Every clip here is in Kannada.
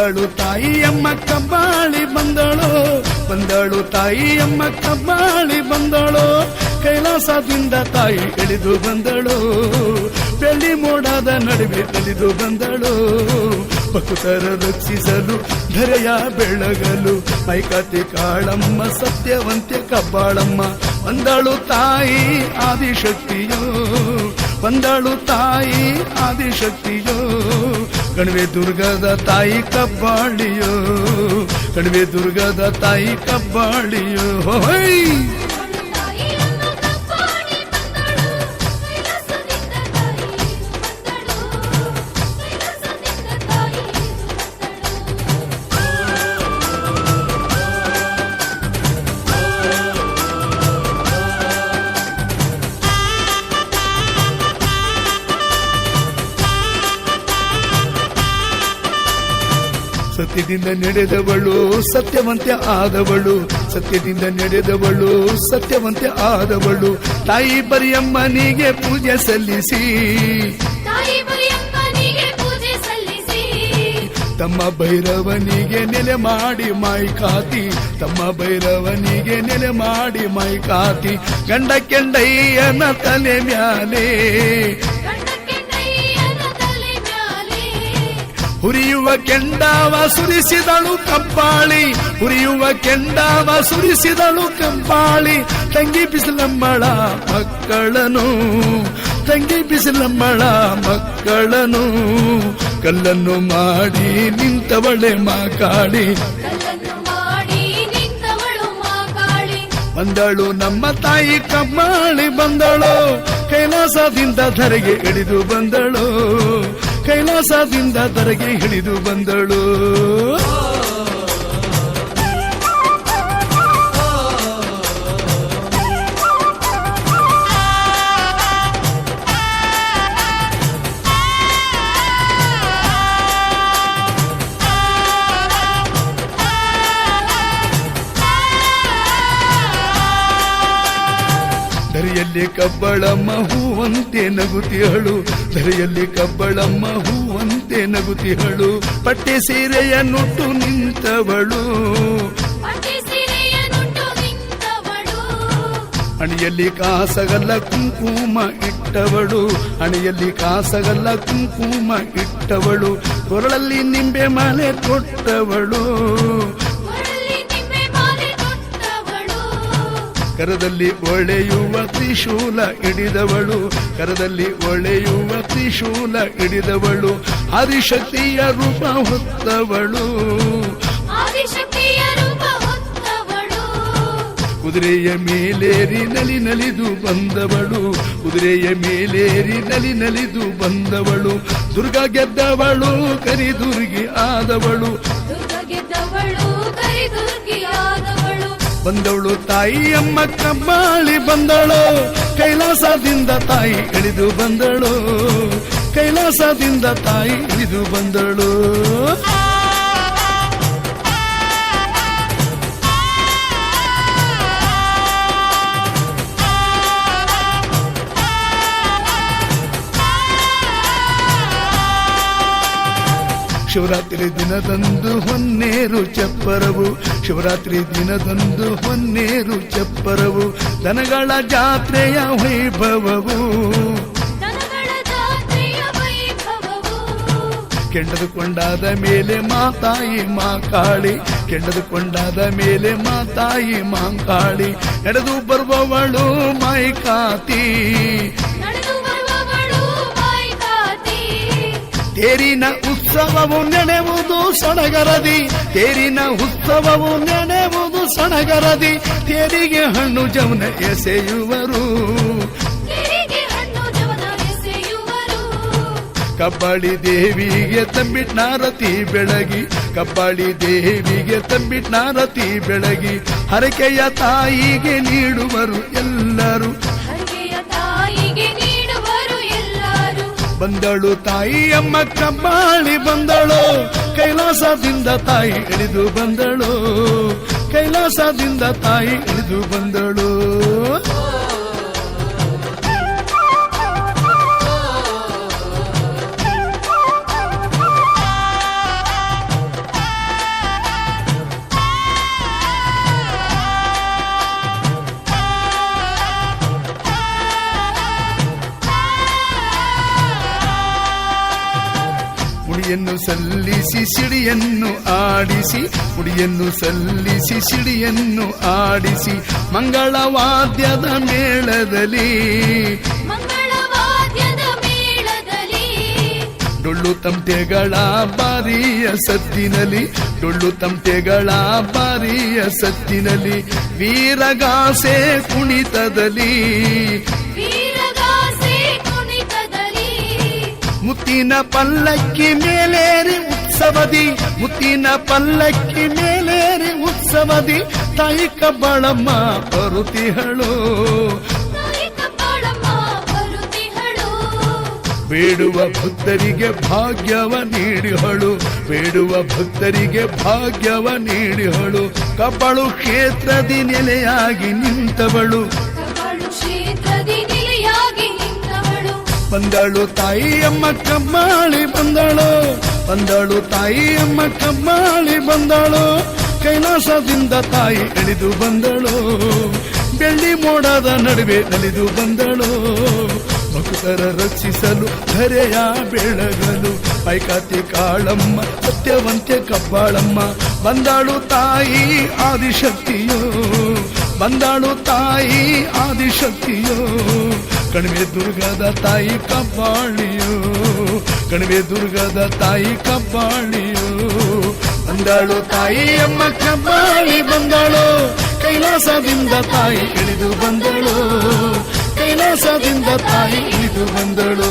ಬಂದಳು ತಾಯಿಯಮ್ಮ ಕಬ್ಬಾಳಿ ಬಂದಳು. ಬಂದಳು ತಾಯಿಯಮ್ಮ ಕಬ್ಬಾಳಿ ಬಂದಳು. ಕೈಲಾಸದಿಂದ ತಾಯಿ ಇಳಿದು ಬಂದಳು. ಬೆಳ್ಳಿ ಮೋಡದ ನಡುವೆ ಇಳಿದು ಬಂದಳು. ಭಕ್ತರ ರಕ್ಷಿಸಲು ಧರೆಯ ಬೆಳಗಲು ಮೈಕತಿ ಕಾಳಮ್ಮ, ಸತ್ಯವಂತೆ ಕಬ್ಬಾಳಮ್ಮ. ಬಂದಳು ತಾಯಿ ಆದಿಶಕ್ತಿಯೋ. ಬಂದಳು ತಾಯಿ ಆದಿಶಕ್ತಿಯೋ. ಕಣಿವೆ ದುರ್ಗದ ತಾಯಿ ಕಬ್ಬಾಳಿಯೋ. ಕಣಿವೆ ದುರ್ಗದ ತಾಯಿ ಕಬ್ಬಾಳಿಯೋ. ಹೋಯ್ ಸತ್ಯದಿಂದ ನಡೆದವಳು ಸತ್ಯವಂತೆ ಆದವಳು. ಸತ್ಯದಿಂದ ನಡೆದವಳು ಸತ್ಯವಂತೆ ಆದವಳು. ತಾಯಿ ಬರಿಯಮ್ಮನಿಗೆ ಪೂಜೆ ಸಲ್ಲಿಸಿ. ತಮ್ಮ ಭೈರವನಿಗೆ ನೆಲೆ ಮಾಡಿ ಮೈ ಕಾತಿ. ತಮ್ಮ ಭೈರವನಿಗೆ ನೆಲೆ ಮಾಡಿ ಮೈ ಕಾತಿ. ಗಂಡ ಕೆಂಡಯ್ಯನ ತಲೆ ಮ್ಯಾಲೆ. ಹುರಿಯುವ ಕೆಂಡಾವ ಸುರಿಸಿದಳು ಕಂಪಾಳಿ ಹುರಿಯುವ ಕೆಂಡಾವ ಸುರಿಸಿದಳು ಕಂಪಾಳಿ ತಂಗಿ ಬಿಸಿಲಮ್ಮಳ ಮಕ್ಕಳನು. ತಂಗಿ ಬಿಸಿಲಮ್ಮಳ ಮಕ್ಕಳನು. ಕಲ್ಲನ್ನು ಮಾಡಿ ನಿಂತವಳೆ ಮಾಕಾಳಿ. ಬಂದಳು ನಮ್ಮ ತಾಯಿ ಕಮ್ಮಾಳಿ ಬಂದಳು. ಕೈಲಾಸದಿಂದ ಧರೆಗೆ ಇಳಿದು ಬಂದಳು. ಕೈಲಾಸದಿಂದ ತರಗೆ ಇಳಿದು ಬಂದಳು. ಧರೆಯಲ್ಲಿ ಕಬ್ಬಳಮ್ಮ ಹೂವಂತೆ ನಗುತಿಹಳು. ಧರೆಯಲ್ಲಿ ಕಬ್ಬಳಮ್ಮ ಹೂವಂತೆ ನಗುತಿಹಳು. ಪಟ್ಟೆ ಸೀರೆಯ ನುಟ್ಟು ನಿಂತವಳು. ಹಣಿಯಲ್ಲಿ ಸೀರೆಯ ನುಟ್ಟು ನಿಂತವಳು. ಹಣೆಯಲ್ಲಿ ಕಾಸಗಲ್ಲ ಕುಂಕುಮ ಇಟ್ಟವಳು. ಹಣೆಯಲ್ಲಿ ಕಾಸಗಲ್ಲ ಕುಂಕುಮ ಇಟ್ಟವಳು. ಕೊರಳಲ್ಲಿ ನಿಂಬೆ ಮಾಲೆ ಕೊಟ್ಟವಳು. ಕರದಲ್ಲಿ ಒಳೆಯುವ ತ್ರಿಶೂಲ ಹಿಡಿದವಳು ಕರದಲ್ಲಿ ಒಳೆಯುವ ತ್ರಿಶೂಲ ಹಿಡಿದವಳು ಹರಿಶಕ್ತಿಯ ರೂಪ ಹೊತ್ತವಳು. ಕುದುರೆಯ ಮೇಲೇರಿ ನಲಿ ನಲಿದು ಬಂದವಳು ಕುದುರೆಯ ಮೇಲೇರಿ ನಲಿ ನಲಿದು ಬಂದವಳು ದುರ್ಗ ಗೆದ್ದವಳು ಕರಿದುರ್ಗಿ ಆದವಳು. ದುರ್ಗ ಗೆದ್ದವಳು ಕರಿದುರ್ಗಿಯಾದವಳು ಬಂದವಳು ತಾಯಿ ಅಮ್ಮ ಕಬ್ಬಾಳಿ ಬಂದಳು. ಕೈಲಾಸದಿಂದ ತಾಯಿ ಇಳಿದು ಬಂದಳು. ಕೈಲಾಸದಿಂದ ತಾಯಿ ಇಳಿದು ಬಂದಳು. ಶಿವರಾತ್ರಿ ದಿನದಂದು ಹೊನ್ನೇರು ಚಪ್ಪರವು. ಶಿವರಾತ್ರಿ ದಿನದಂದು ಹೊನ್ನೇರು ಚಪ್ಪರವು. ದನಗಳ ಜಾತ್ರೆಯ ವೈಭವವು. ಕೆಂಡದುಕೊಂಡಾದ ಮೇಲೆ ಮಾತಾಯಿ ಮಾಕಾಳಿ ಕೆಂಡದುಕೊಂಡಾದ ಮೇಲೆ ಮಾತಾಯಿ ಮಾಂಕಾಳಿ ನಡೆದು ಬರುವವಳು ಮೈ ನಡೆದು ತೇರಿನ ಉತ್ಸವವು ನೆನೆವುದು ಸಣಗರದಿ. ತೇರಿನ ಉತ್ಸವವು ನೆನೆವುದು ಸಣಗರದಿ. ತೇರಿಗೆ ಹಣ್ಣು ಜವನ ಎಸೆಯುವರು. ಕಬ್ಬಾಳಿ ದೇವಿಗೆ ತಂಬಿಟ್ನಾರತಿ ಬೆಳಗಿ. ಕಬ್ಬಾಳಿ ದೇವಿಗೆ ತಂಬಿಟ್ನಾರತಿ ಬೆಳಗಿ. ಹರಕೆಯ ತಾಯಿಗೆ ನೀಡುವರು ಎಲ್ಲರೂ. ಬಂದಳು ತಾಯಿ ಅಮ್ಮ ಕಬ್ಬಾಳಿ ಬಂದಳು. ಕೈಲಾಸದಿಂದ ತಾಯಿ ಇಳಿದು ಬಂದಳು. ಕೈಲಾಸದಿಂದ ತಾಯಿ ಇಳಿದು ಬಂದಳು. ಸಿಡಿಯನ್ನು ಆಡಿಸಿ ಮುಡಿಯನ್ನು ಸಲ್ಲಿಸಿ ಸಿಡಿಯನ್ನು ಆಡಿಸಿ ಮಂಗಳವಾದ್ಯದ ಮೇಳದಲ್ಲಿ. ಡೊಳ್ಳು ತಂಟೆಗಳ ಬಾರಿಯ ಸತ್ತಿನಲ್ಲಿ ಡೊಳ್ಳು ತಂಟೆಗಳ ಬಾರಿಯ ಸತ್ತಿನಲ್ಲಿ ವೀರಗಾಸೆ ಕುಣಿತದಲ್ಲಿ. ಮುತ್ತಿನ ಪಲ್ಲಕ್ಕಿ ಮೇಲೇರಿ ಉತ್ಸವದಿ ಮುತ್ತಿನ ಪಲ್ಲಕ್ಕಿ ಮೇಲೇರಿ ಉತ್ಸವದಿ ತಾಯಿ ಕಬ್ಬಳಮ್ಮ ಬರುತಿಹಳು ಬೇಡುವ ಭಕ್ತರಿಗೆ ಭಾಗ್ಯವ ನೀಡಿಹಳು. ಬೇಡುವ ಭಕ್ತರಿಗೆ ಭಾಗ್ಯವ ನೀಡಿಹಳು. ಕಬ್ಬಾಳು ಕ್ಷೇತ್ರದಿ ನೆಲೆಯಾಗಿ ನಿಂತವಳು. ಬಂದಳು ತಾಯಿಯಮ್ಮ ಕಮ್ಮಾಳಿ ಬಂದಳು. ಬಂದಳು ತಾಯಿ ಅಮ್ಮ ಕಮ್ಮಾಳಿ ಬಂದಳು. ಕೈಲಾಸದಿಂದ ತಾಯಿ ಇಳಿದು ಬಂದಳು. ಬೆಳ್ಳಿ ಮೋಡದ ನಡುವೆ ನಲಿದು ಬಂದಳು. ಭಕ್ತರ ರಕ್ಷಿಸಲು ಧರೆಯ ಬೆಳಗಲು ಪೈಕಾತಿ ಕಾಳಮ್ಮ ಸತ್ಯವಂತೆ ಕಬ್ಬಾಳಮ್ಮ, ಬಂದಾಳು ತಾಯಿ ಆದಿಶಕ್ತಿಯೋ. ಬಂದಾಳು ತಾಯಿ ಆದಿಶಕ್ತಿಯೋ. ಕಣಿವೆ ದುರ್ಗದ ತಾಯಿ ಕಬ್ಬಾಳಿಯು, ಕಣಿವೆ ದುರ್ಗದ ತಾಯಿ ಕಬ್ಬಾಳಿಯು. ಬಂದಾಳು ತಾಯಿ ಅಮ್ಮ ಕಬ್ಬಾಳಿ ಬಂದಳು, ಕೈಲಾಸದಿಂದ ತಾಯಿ ಇಳಿದು ಬಂದಳು, ಕೈಲಾಸದಿಂದ ತಾಯಿ ಇಳಿದು ಬಂದಳು.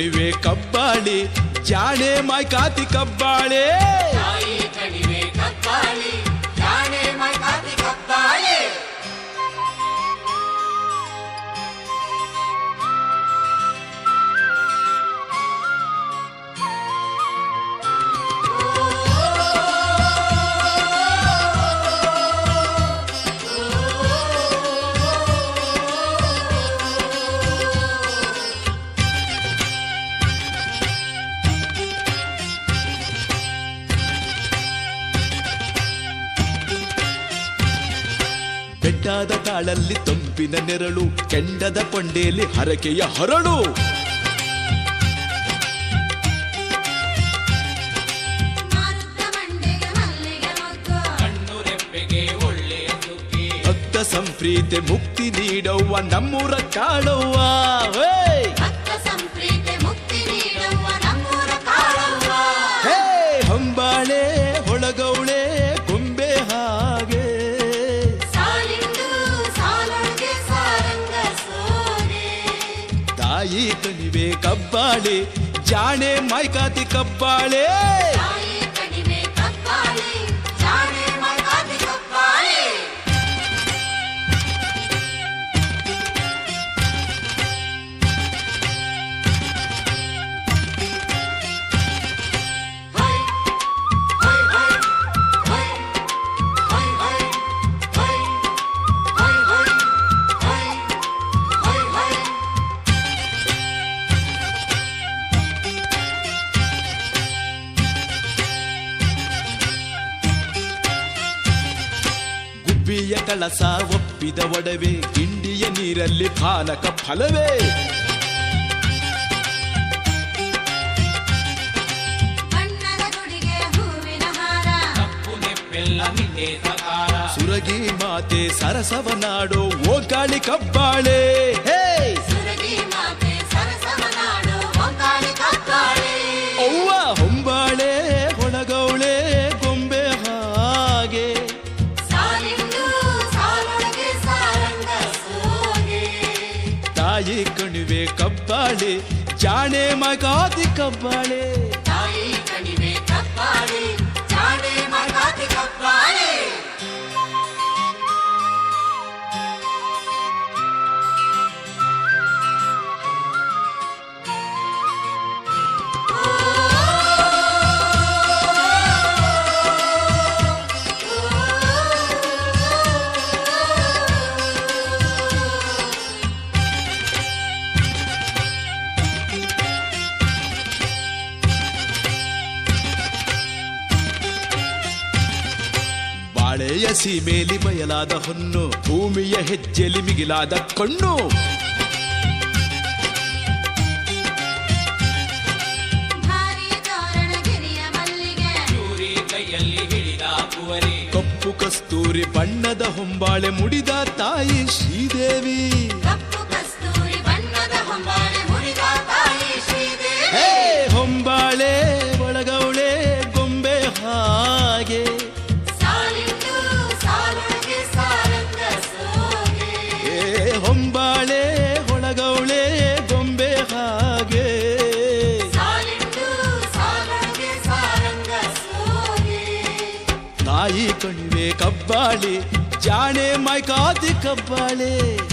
ಕಣಿವೆ ಕಬ್ಬಾಳಿ ಜಾಣೆ ಮಾಯ್ಕಾತಿ ಕಬ್ಬಾಳೆ. ಬೆಟ್ಟದ ತಾಳಲ್ಲಿ ತಂಪಿನ ನೆರಳು ಕೆಂಡದ ಕೊಂಡೆಯಲ್ಲಿ ಹರಕೆಯ ಹರಳು. ಭಕ್ತ ಸಂಪ್ರೀತೆ ಮುಕ್ತಿ ನೀಡವ್ವ ನಮ್ಮೂರ ಕಾಳವ್ವ ಕಣಿವೆ ಕಬ್ಬಾಳೆ ಜಾಣೆ ಮಾಯ್ಕಾತಿ ಕಬ್ಬಾಳೆ ಕಳಸ ಒಪ್ಪಿದ ಒಡವೆ ಗಿಂಡಿಯ ನೀರಲ್ಲಿ ಪಾನಕ ಫಲವೇ. ಸುರಗಿ ಮಾತೆ ಸರಸವನಾಡೋ ಓ ಗಾಳಿ ಕಬ್ಬಾಳೆ. ಹೇ ಕಬ್ಬಾಳೆ ಜಾಣೆ ಮಗಾದಿ ಕಬ್ಬಾಳೆ ತಾಯಿ ಕಣಿವೆ ಕಪ್ಪಾಳೆ ಜಾಣೆ ಮಗಾತಿ ಕಪ್ಪಾಳೆ ಸೀಮೇಲಿ ಬಯಲಾದ ಹೊನ್ನು ಭೂಮಿಯ ಹೆಜ್ಜೆಲಿ ಮಿಗಿಲಾದ ಕಣ್ಣು. ಕಪ್ಪು ಕಸ್ತೂರಿ ಬಣ್ಣದ ಹೊಂಬಾಳೆ ಮುಡಿದ ತಾಯಿ ಶ್ರೀದೇವಿ. ಕಬ್ಬಾಳೆ ಜಾಣೆ ಮೈಕಾದಿ ಕಬ್ಬಾಳೆ ತಾಯಿ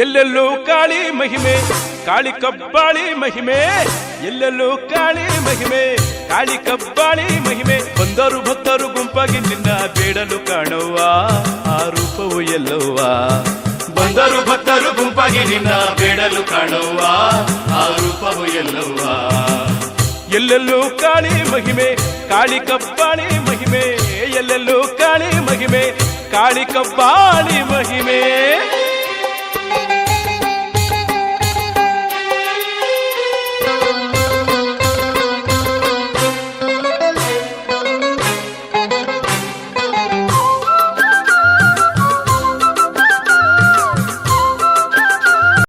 ಎಲ್ಲೆಲ್ಲೂ ಕಾಳಿ ಮಹಿಮೆ, ಕಾಳಿ ಕಬ್ಬಾಳಿ ಮಹಿಮೆ, ಎಲ್ಲೆಲ್ಲೂ ಕಾಳಿ ಮಹಿಮೆ, ಕಾಳಿ ಕಬ್ಬಾಳಿ ಮಹಿಮೆ. ಬಂದರು ಭಕ್ತರು ಗುಂಪಾಗಿ ನಿನ್ನ ಬೇಡಲು ಕಾಣುವ ಆ ರೂಪವು ಎಲ್ಲವ್ವ. ಬಂದರು ಭಕ್ತರು ಗುಂಪಾಗಿ ನಿನ್ನ ಬೇಡಲು ಕಾಣುವ ಆ ರೂಪವು ಎಲ್ಲವ್ವ. ಎಲ್ಲೆಲ್ಲೂ ಕಾಳಿ ಮಹಿಮೆ, ಕಾಳಿ ಕಬ್ಬಾಳಿ ಮಹಿಮೆ, ಎಲ್ಲೆಲ್ಲೂ ಕಾಳಿ ಮಹಿಮೆ, ಕಾಳಿ ಕಬ್ಬಾಳಿ ಮಹಿಮೆ.